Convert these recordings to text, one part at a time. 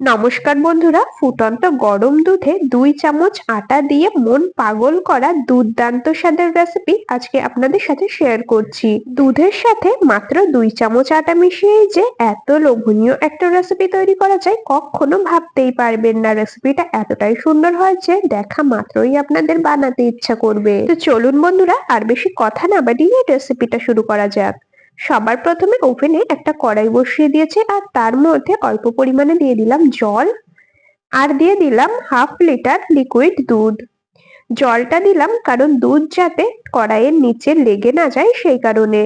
নমস্কার বন্ধুরা, ফুটন্ত গরম দুধে দুই চামচ আটা দিয়ে মন পাগল করা দুর্দান্ত স্বাদের রেসিপি আজকে আপনাদের সাথে শেয়ার করছি। দুধের সাথে মাত্র দুই চামচ আটা মিশিয়ে যে এত লোভনীয় একটা রেসিপি তৈরি করা যায়, কখনো ভাবতেই পারবেন না। রেসিপিটা এতটাই সুন্দর হয় যে দেখা মাত্রই আপনাদের বানাতে ইচ্ছা করবে। তো চলুন বন্ধুরা, আর বেশি কথা না বাড়িয়ে রেসিপিটা শুরু করা যাক। সবার প্রথমে ওভেনে একটা কড়াই বসিয়ে দিয়েছি আর তার মধ্যে অল্প পরিমাণে দিয়ে দিলাম জল আর দিয়ে দিলাম হাফ লিটার লিকুইড দুধ। জলটা দিলাম কারণ দুধ যাতে কড়াইয়ের নিচে লেগে না যায় সেই কারণে।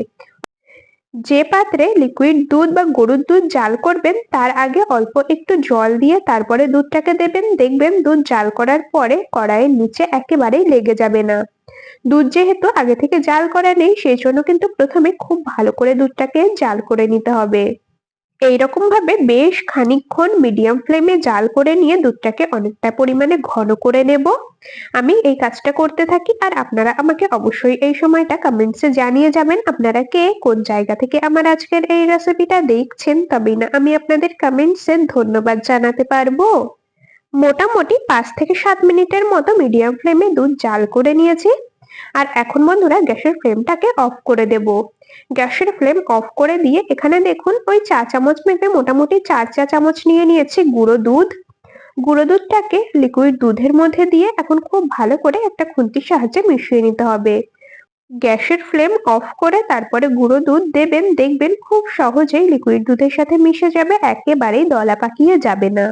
যে পাত্রে লিকুইড দুধ বা গরুর দুধ জাল করবেন তার আগে অল্প একটু জল দিয়ে তারপরে দুধটাকে দেবেন। দেখবেন দুধ জাল করার পরে কড়াইয়ের নিচে একেবারেই লেগে যাবে না। দুধ যেহেতু আগে থেকে জাল করা নেই, সেই জন্য কিন্তু প্রথমে খুব ভালো করে দুধটাকে জাল করে নিতে হবে। এইরকম ভাবে বেশ খানিকক্ষণ মিডিয়াম ফ্লেমে জাল করে নিয়ে দুধটাকে অনেকটা পরিমাণে ঘন করে নেব। আমি এই কাজটা করতে থাকি আর আপনারা আমাকে অবশ্যই এই সময়টা কমেন্টসে জানিয়ে যাবেন, আপনারা কে, কোন জায়গা থেকে আমার আজকের এই রেসিপিটা দেখছেন, তবেই না আমি আপনাদের কমেন্টসে ধন্যবাদ জানাতে পারব। মোটামুটি পাঁচ থেকে সাত মিনিটের মতো মিডিয়াম ফ্লেমে দুধ জাল করে নিয়েছি। আর এখন বন্ধুরা গ্যাসের ফ্লেমটাকে অফ করে দেব। গ্যাসের ফ্লেম অফ করে দিয়ে এখানে দেখুন ওই চা চামচ মেপে মোটামুটি চার চা চামচ নিয়ে নিয়েছি গুঁড়ো দুধ। গুঁড়ো দুধটাকে লিকুইড দুধের মধ্যে দিয়ে এখন খুব ভালো করে একটা খুন্তির সাহায্যে মিশিয়ে নিতে হবে। গ্যাসের ফ্লেম অফ করে তারপরে গুঁড়ো দুধ দেবেন, দেখবেন খুব সহজেই লিকুইড দুধের সাথে মিশে যাবে, একেবারেই দলা পাকিয়ে যাবে না।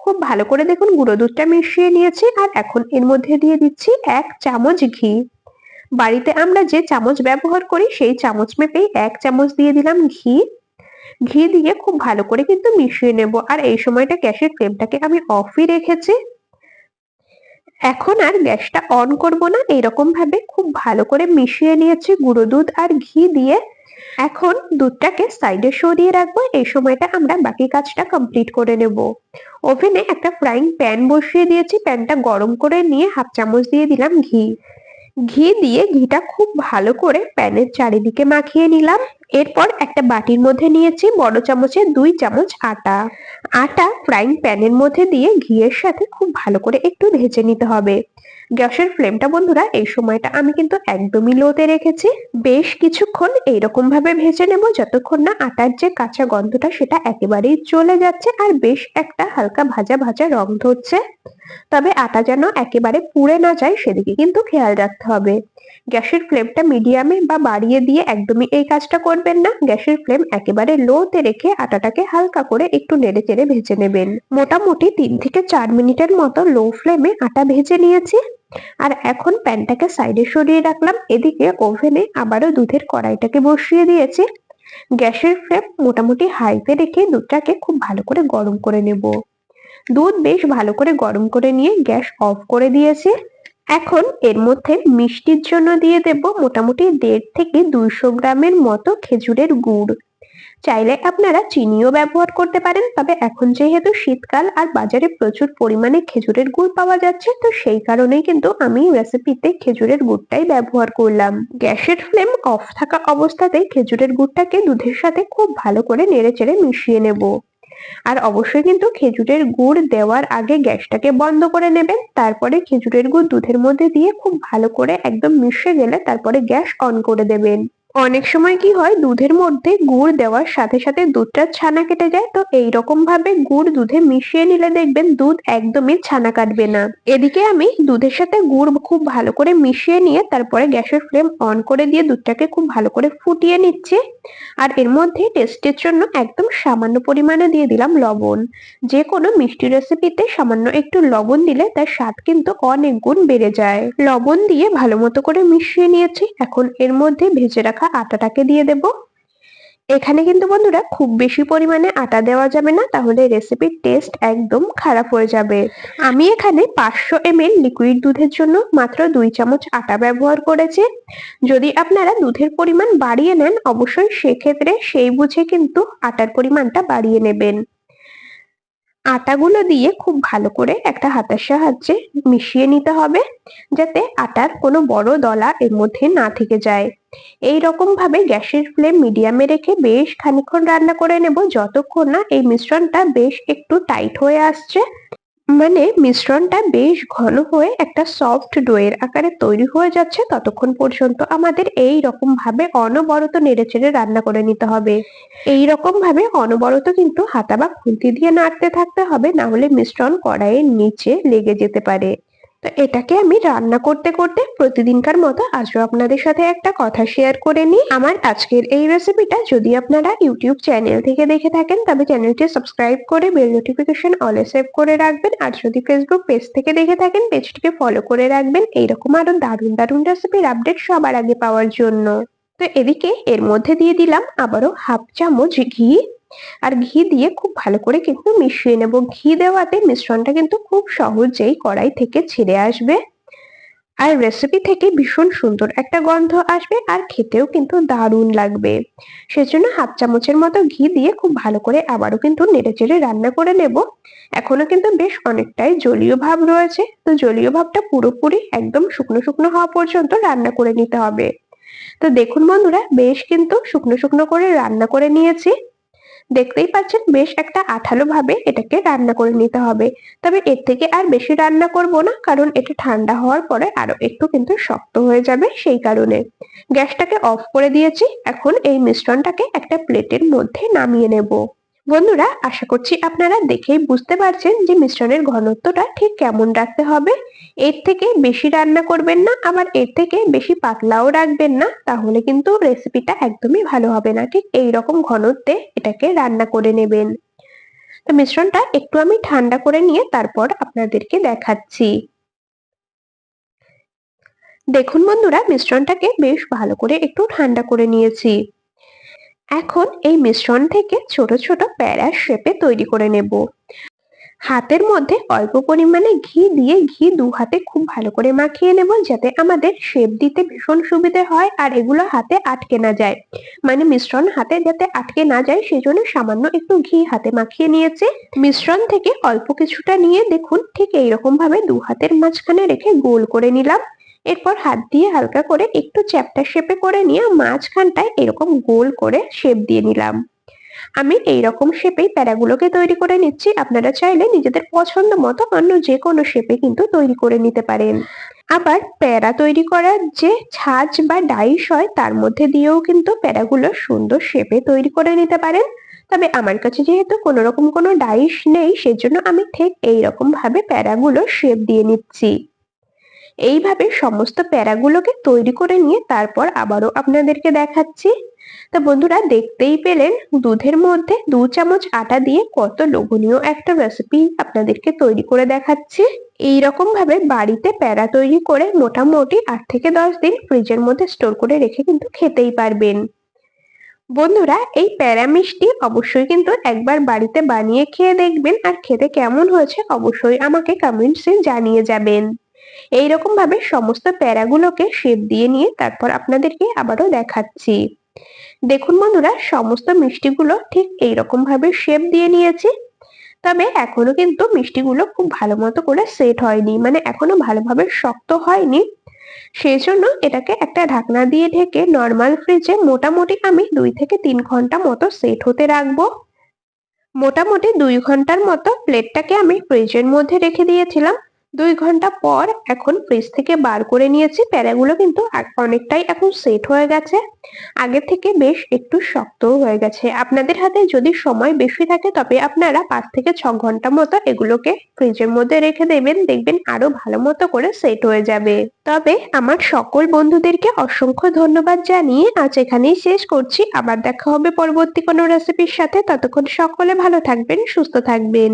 খুব ভালো করে দেখুন গুঁড়ো দুধটা মিশিয়ে নিয়েছি আর এখন এর মধ্যে দিয়ে দিচ্ছি এক চামচ ঘি। বাড়িতে আমরা যে চামচ ব্যবহার করি সেই চামচ মেপেই এক চামচ দিয়ে দিলাম ঘি। ঘি দিয়ে খুব ভালো করে কিন্তু মিশিয়ে নেব আর এই সময়টা গ্যাসের ফ্লেমটাকে আমি অফই রেখেছি। এখন আর গ্যাসটা অন করব না এরকম ভাবে খুব ভালো করে মিশিয়ে নিয়েছি গুঁড়ো দুধ আর ঘি দিয়ে। এখন দুধটাকে সাইডে সরিয়ে রাখব। এই সময়টা আমরা বাকি কাজটা কমপ্লিট করে নেব। ওভেনে একটা ফ্রাইং প্যান বসিয়ে দিয়েছি। প্যানটা গরম করে নিয়ে হাফ চামচ দিয়ে দিলাম ঘি। ঘি দিয়ে ঘিটা খুব ভালো করে প্যানের চারিদিকে মাখিয়ে নিলাম। এরপর একটা বাটির মধ্যে নিয়েছি বড় চামচে দুই চামচ আটা। আটা ফ্রাইং প্যানের মধ্যে দিয়ে ঘিয়ের সাথে খুব ভালো করে একটু ভেজে নিতে হবে। গ্যাসের ফ্লেমটা বন্ধুরা, এই সময়টা আমি কিন্তু একদমই লোতে রেখেছি। বেশ কিছুক্ষণ এইরকম ভাবে ভেজে নেব যতক্ষণ না আটার যে কাঁচা গন্ধটা সেটা একেবারেই চলে যাচ্ছে আর বেশ একটা হালকা ভাজা ভাজা রং ধরছে। তবে আটা যেন একেবারে পুড়ে না যায় সেদিকে কিন্তু খেয়াল রাখতে হবে। গ্যাসের ফ্লেমটা মিডিয়ামে বা বাড়িয়ে দিয়ে একদমই এই কাজটা করবেন না। গ্যাসের ফ্লেম একেবারে লোতে রেখে আটাটাকে হালকা করে একটু নেড়ে চেড়ে ভেজে নেবেন। মোটামুটি তিন থেকে চার মিনিটের মতো লো ফ্লেমে আটা ভেজে নিয়েছি। আর এখন প্যানটাকে সাইডে সরিয়ে রাখলাম। এদিকে ওভেনে আবারও দুধের কড়াইটাকে বসিয়ে দিয়েছি। গ্যাসের ফ্লেম মোটামুটি হাইতে রেখে দুধটাকে খুব ভালো করে গরম করে নেব। দুধ বেশ ভালো করে গরম করে নিয়ে গ্যাস অফ করে দিয়েছি। এখন এর মধ্যে মিষ্টির জন্য দিয়ে দেব মোটামুটি দেড় থেকে দুইশো গ্রামের মতো খেজুরের গুড়। চাইলে আপনারা চিনিও ব্যবহার করতে পারেন, তবে এখন যেহেতু শীতকাল আর বাজারে প্রচুর পরিমাণে খেজুরের গুড় পাওয়া যাচ্ছে, তো সেই কারণেই কিন্তু আমি রেসিপিতে খেজুরের গুড়টাই ব্যবহার করলাম। গ্যাসের ফ্লেম অফ থাকা অবস্থাতেই খেজুরের গুড়টাকে দুধের সাথে খুব ভালো করে নেড়ে চেড়ে মিশিয়ে নেব। আর অবশ্যই কিন্তু খেজুরের গুড় দেওয়ার আগে গ্যাসটাকে বন্ধ করে নেবেন। তারপরে খেজুরের গুড় দুধের মধ্যে দিয়ে খুব ভালো করে একদম মিশে গেলে তারপরে গ্যাস অন করে দেবেন। অনেক সময় কি হয়, দুধের মধ্যে গুড় দেওয়ার সাথে সাথে দুধটা ছানা কেটে যায়। তো এই রকম ভাবে গুড় দুধে মিশিয়ে নিলে দেখবেন দুধ একদমই ছানা কাটবে না। এদিকে আমি দুধের সাথে গুড় খুব ভালো করে মিশিয়ে নিয়ে তারপরে গ্যাসের ফ্লেম অন করে দিয়ে দুধটাকে খুব ভালো করে ফুটিয়ে নিচ্ছি। আর এর মধ্যে টেস্টের জন্য একদম সামান্য পরিমাণে দিয়ে দিলাম লবণ। যে কোনো মিষ্টি রেসিপিতে সামান্য একটু লবণ দিলে তার স্বাদ কিন্তু অনেক গুণ বেড়ে যায়। লবণ দিয়ে ভালো মতো করে মিশিয়ে নিয়েছি। এখন এর মধ্যে ভেজে রাখা আটাটাকে দিয়ে দেব। এখানে কিন্তু বন্ধুরা খুব বেশি পরিমাণে আটা দেওয়া যাবে না, তাহলে রেসিপির টেস্ট একদম খারাপ হয়ে যাবে। আমি এখানে পাঁচশো এম লিকুইড দুধের জন্য মাত্র দুই চামচ আটা ব্যবহার করেছি। যদি আপনারা দুধের পরিমাণ বাড়িয়ে নেন, অবশ্যই সেক্ষেত্রে সেই বুঝে কিন্তু আটার পরিমাণটা বাড়িয়ে নেবেন। আটাগুলো দিয়ে খুব ভালো করে একটা হাতের সাহায্যে মিশিয়ে নিতে হবে, যাতে আটার কোনো বড় দলা এর মধ্যে না থেকে যায়। এই রকম ভাবে গ্যাসের ফ্লেম মিডিয়ামে রেখে বেশ খানিক্ষণ রান্না করে নেব, যতক্ষণ না এই মিশ্রণটা বেশ একটু টাইট হয়ে আসছে। মানে মিশ্রণটা বেশ ঘন হয়ে একটা সফট ডোয়ের আকারে তৈরি হয়ে যাচ্ছে। ততক্ষণ পর্যন্ত আমাদের এই রকম ভাবে অনবরত নেড়েচেড়ে রান্না করে নিতে হবে। এই রকম ভাবে অনবরত কিন্তু হাতা বা খুন্তি দিয়ে নাড়তে থাকতে হবে না হলে মিশ্রণ কড়াইয়ের নিচে লেগে যেতে পারে। তো এটাকে আমি রান্না করতে করতে প্রতিদিনকার মতো আজও আপনাদের সাথে একটা কথা শেয়ার করে নিই। আমার আজকের এই রেসিপিটা যদি আপনারা ইউটিউব চ্যানেল থেকে দেখে থাকেন, তবে চ্যানেলটি সাবস্ক্রাইব করে বেল নোটিফিকেশন অলে সেভ করে রাখবেন। আর যদি ফেসবুক পেজ থেকে দেখে থাকেন পেজটিকে ফলো করে রাখবেন। এইরকম আরও দারুণ দারুণ রেসিপির আপডেট সবার আগে পাওয়ার জন্য। তো এদিকে এর মধ্যে দিয়ে দিলাম আবারও হাফ চামচ ঘি। আর ঘি দিয়ে খুব ভালো করে কিন্তু মিশিয়ে নেব। ঘি দেওয়াতে মিশ্রণটা কিন্তু খুব সহজেই কড়াই থেকে ছেড়ে আসবে। আর রেসিপি থেকে ভীষণ সুন্দর একটা গন্ধ আসবে আর খেতেও কিন্তু দারুণ লাগবে। সেজন্য হাফ চামচের মতো ঘি দিয়ে খুব ভালো করে আবারও কিন্তু নেড়েচেড়ে রান্না করে নেব। এখনও কিন্তু বেশ অনেকটাই জলীয় ভাব রয়েছে। তো জলীয় ভাবটা পুরোপুরি একদম শুকনো শুকনো হওয়া পর্যন্ত রান্না করে নিতে হবে। তো দেখুন বন্ধুরা, বেশ কিন্তু শুকনো শুকনো করে রান্না করে নিয়েছি। দেখতেই পাচ্ছেন বেশ একটা আঠালো ভাবে এটাকে রান্না করে নিতে হবে। তবে এর থেকে আর বেশি রান্না করব না, কারণ এটা ঠান্ডা হওয়ার পরে আরও একটু কিন্তু শক্ত হয়ে যাবে সেই কারণে। গ্যাসটাকে অফ করে দিয়েছি, এখন এই মিশ্রণটাকে একটা প্লেটের মধ্যে নামিয়ে নেব। বন্ধুরা, আশা করছি আপনারা দেখেই বুঝতে পারছেন যে মিশ্রণের ঘনত্বটা ঠিক কেমন রাখতে হবে। এর থেকে বেশি রান্না করবেন না, আবার এর থেকে বেশি পাতলাও রাখবেন না, তাহলে কিন্তু রেসিপিটা একদমই ভালো হবে না। ঠিক এই রকম ঘনত্বে এটাকে রান্না করে নেবেন। তো মিশ্রণটা একটু আমি ঠান্ডা করে নিয়ে তারপর আপনাদেরকে দেখাচ্ছি। দেখুন বন্ধুরা, মিশ্রণটাকে বেশ ভালো করে একটু ঠান্ডা করে নিয়েছি। এখন এই মিশ্রণ থেকে ছোট ছোট প্যারা শেপে তৈরি করে নেব। হাতের মধ্যে অল্প পরিমাণে ঘি দিয়ে ঘি দু হাতে খুব ভালো করে মাখিয়ে নেব যাতে আমাদের শেপ দিতে ভীষণ সুবিধে হয় আর এগুলো হাতে আটকে না যায়। মানে মিশ্রণ হাতে যাতে আটকে না যায় সেজন্য সামান্য একটু ঘি হাতে মাখিয়ে নিয়েছে। মিশ্রণ থেকে অল্প কিছুটা নিয়ে দেখুন ঠিক এইরকম ভাবে দু হাতের মাঝখানে রেখে গোল করে নিলাম। এরপর হাত দিয়ে হালকা করে একটু চ্যাপটা শেপে করে নিয়ে মাঝখানটায় এরকম গোল করে শেপ দিয়ে নিলাম। আমি এই রকম শেপেই প্যারাগুলোকে তৈরি করে নিচ্ছি। আপনারা চাইলে নিজেদের পছন্দ মতো অন্য যে কোনো শেপে কিন্তু তৈরি করে নিতে পারেন। আবার প্যারা তৈরি করার যে ছাঁচ বা ডাইস হয়, তার মধ্যে দিয়েও কিন্তু প্যারাগুলো সুন্দর শেপে তৈরি করে নিতে পারেন। তবে আমার কাছে যেহেতু কোনো রকম কোনো ডাইস নেই, সেজন্য আমি ঠিক এই রকম ভাবে প্যারাগুলো শেপ দিয়ে নিচ্ছি। এইভাবে সমস্ত প্যারাগুলোকে তৈরি করে নিয়ে তারপর আবারও আপনাদেরকে দেখাচ্ছি। তো বন্ধুরা, দেখতেই পেলেন দুধের মধ্যে দু চামচ আটা দিয়ে কত লোভনীয় একটা রেসিপি আপনাদেরকে তৈরি করে দেখাচ্ছি। এইরকম ভাবে বাড়িতে প্যারা তৈরি করে মোটামুটি আট থেকে দশ দিন ফ্রিজের মধ্যে স্টোর করে রেখে কিন্তু খেতেই পারবেন। বন্ধুরা, এই প্যারা মিষ্টি অবশ্যই কিন্তু একবার বাড়িতে বানিয়ে খেয়ে দেখবেন আর খেতে কেমন হয়েছে অবশ্যই আমাকে কমেন্টসে জানিয়ে যাবেন। এইরকম ভাবে সমস্ত প্যারাগুলোকে শেপ দিয়ে নিয়ে তারপর আপনাদেরকে আবারও দেখাচ্ছি। দেখুন বন্ধুরা, সমস্ত মিষ্টিগুলো ঠিক এইরকম ভাবে শেপ দিয়ে নিয়েছি। তবে এখনও কিন্তু মিষ্টিগুলো খুব ভালো মতো করে সেট হয়নি মানে এখনও ভালোভাবে শক্ত হয়নি। সেই জন্য এটাকে একটা ঢাকনা দিয়ে ঢেকে নর্মাল ফ্রিজে মোটামুটি আমি দুই থেকে তিন ঘণ্টা মতো সেট হতে রাখব। মোটামুটি দুই ঘণ্টার মতো প্লেটটাকে আমি ফ্রিজের মধ্যে রেখে দিয়েছিলাম। দুই ঘণ্টা পর এখন ফ্রিজ থেকে বার করে নিয়েছি। প্যারাগুলো কিন্তু অনেকটাই এখন সেট হয়ে গেছে। আগে থেকে বেশ একটু শক্তও হয়ে গেছে। আপনাদের হাতে যদি সময় বেশি থাকে তবে আপনারা পাঁচ থেকে ছ ঘণ্টা মতো এগুলোকে ফ্রিজের মধ্যে রেখে দেবেন। দেখবেন আরও ভালো মতো করে সেট হয়ে যাবে। তবে আমার সকল বন্ধুদেরকে অসংখ্য ধন্যবাদ জানিয়ে আজ এখানেই শেষ করছি। আবার দেখা হবে পরবর্তী কোনো রেসিপির সাথে। ততক্ষণ সকলে ভালো থাকবেন, সুস্থ থাকবেন।